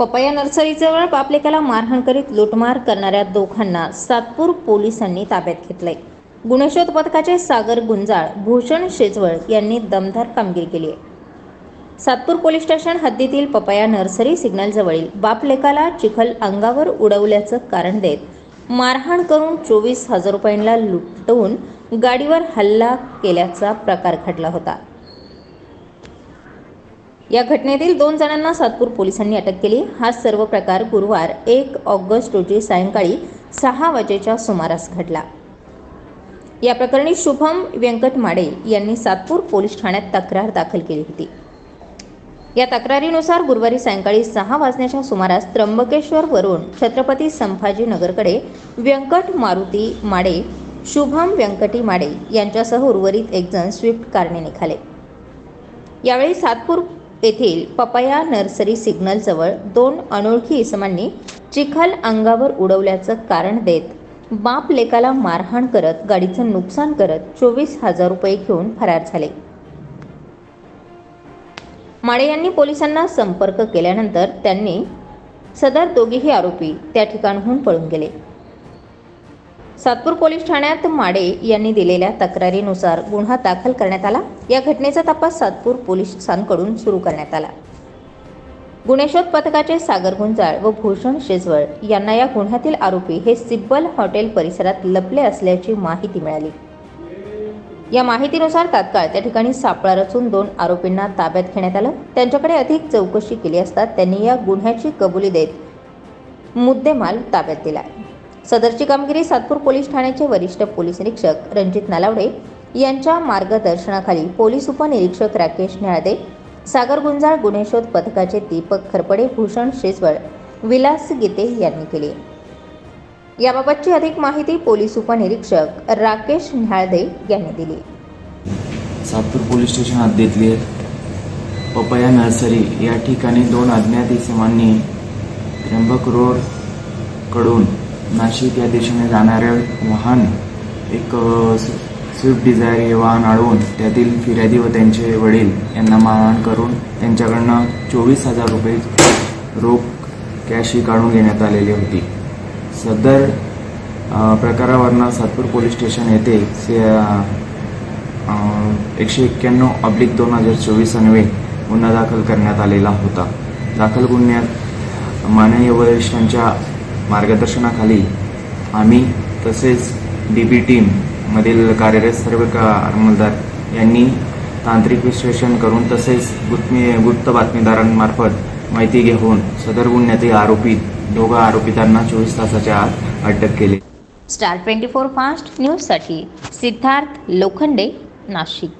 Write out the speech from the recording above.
Papaya नर्सरीजवळ बापलेकाला मारहाण करीत लुटमार करणाऱ्या दोघांना सातपूर पोलिसांनी ताब्यात घेतलंय. गुन्हेशोध पथकाचे सागर गुंजाळ भूषण शेजवळ यांनी दमदार कामगिरी केली आहे. सातपूर पोलीस स्टेशन हद्दीतील पपया नर्सरी सिग्नलजवळील बापलेकाला चिखल अंगावर उडवल्याचं कारण देत मारहाण करून चोवीस हजार रुपयांना लुटवून गाडीवर हल्ला केल्याचा प्रकार घडला होता. या घटनेतील दोन जणांना सातपूर पोलिसांनी अटक केली. हा सर्व प्रकार गुरुवार एक ऑगस्ट रोजी सायंकाळी सहा वाजेच्या सुमारास घडला. या प्रकरणी शुभम व्यंकट माडे यांनी सातपूर पोलीस ठाण्यात तक्रार दाखल केली होती. या तक्रारीनुसार गुरुवारी सायंकाळी सहा वाजण्याच्या सुमारास त्र्यंबकेश्वर वरून छत्रपती संभाजीनगरकडे व्यंकट मारुती माडे शुभम व्यंकटी माडे यांच्यासह उर्वरित एक जण स्विफ्ट कारने निघाले. यावेळी सातपूर येथील पपया नर्सरी सिग्नलजवळ दोन अनोळखी इसमांनी चिखल अंगावर उडवल्याचं कारण देत बाप लेकाला मारहाण करत गाडीचं नुकसान करत चोवीस हजार रुपये घेऊन फरार झाले. माडे यांनी पोलिसांना संपर्क केल्यानंतर त्यांनी सदर दोघेही आरोपी त्या ठिकाणहून पळून गेले. सातपूर पोलीस ठाण्यात माडे यांनी दिलेल्या तक्रारीनुसार गुन्हा दाखल करण्यात आला. या घटनेचा तपास सातपूर पोलिसांकडून सुरू करण्यात आला. गुन्हेशोध पथकाचे सागर गुंजाळ व भूषण शेजवळ यांना या गुन्ह्यातील आरोपी हे सिब्बल हॉटेल परिसरात लपले असल्याची माहिती मिळाली. या माहितीनुसार तात्काळ त्या ठिकाणी सापळा रचून दोन आरोपींना ताब्यात घेण्यात आलं. त्यांच्याकडे अधिक चौकशी केली असता त्यांनी या गुन्ह्याची कबुली देत मुद्देमाल ताब्यात दिला. सदरची कामगिरी सातपूर पोलीस ठाण्याचे वरिष्ठ पोलीस निरीक्षक रणजित नालावडे यांच्या मार्गदर्शनाखाली पोलीस उपनिरीक्षक राकेश न्याळदे सागर गुंजाळ गुन्हेशोध पथकाचे दीपक खरपडे भूषण शेजवळ विलास गीते यांनी केली. याबाबतची अधिक माहिती पोलीस उपनिरीक्षक राकेश न्याळदे यांनी दिली. सातपूर पोलीस स्टेशन हद्दीतली पपया नर्सरी या ठिकाणी दोन अज्ञात इसमांनी त्र्यंबक रोडकडून नाशिक या दिशेने जाणारे वाहन एक स्विफ्ट डिझायर हे वाहन अडवून त्यातील फिर्यादी व त्यांचे वडील यांना मारहाण करून त्यांच्याकडनं चोवीस हजार रुपये रोख कॅशही काढून घेण्यात आलेली होती. सदर प्रकारावरनं सातपूर पोलीस स्टेशन येथे से एकशे एक्क्याण्णव अब्लिक दोन हजार चोवीस अन्वे गुन्हा दाखल करण्यात आलेला होता. दाखल गुन्ह्यात माननीय वरिष्ठांच्या मार्गदर्शनाखाली आम्ही तसेच डी बी टीममधील कार्यरत सर्व का अंमलदार यांनी तांत्रिक विश्लेषण करून तसेच गुत्मी गुप्त बातमीदारांमार्फत माहिती घेऊन सदर गुन्ह्यातील आरोपी दोघा आरोपितांना चोवीस तासाच्या आत अटक केली. स्टार ट्वेंटी फोर फास्ट न्यूजसाठी सिद्धार्थ लोखंडे नाशिक.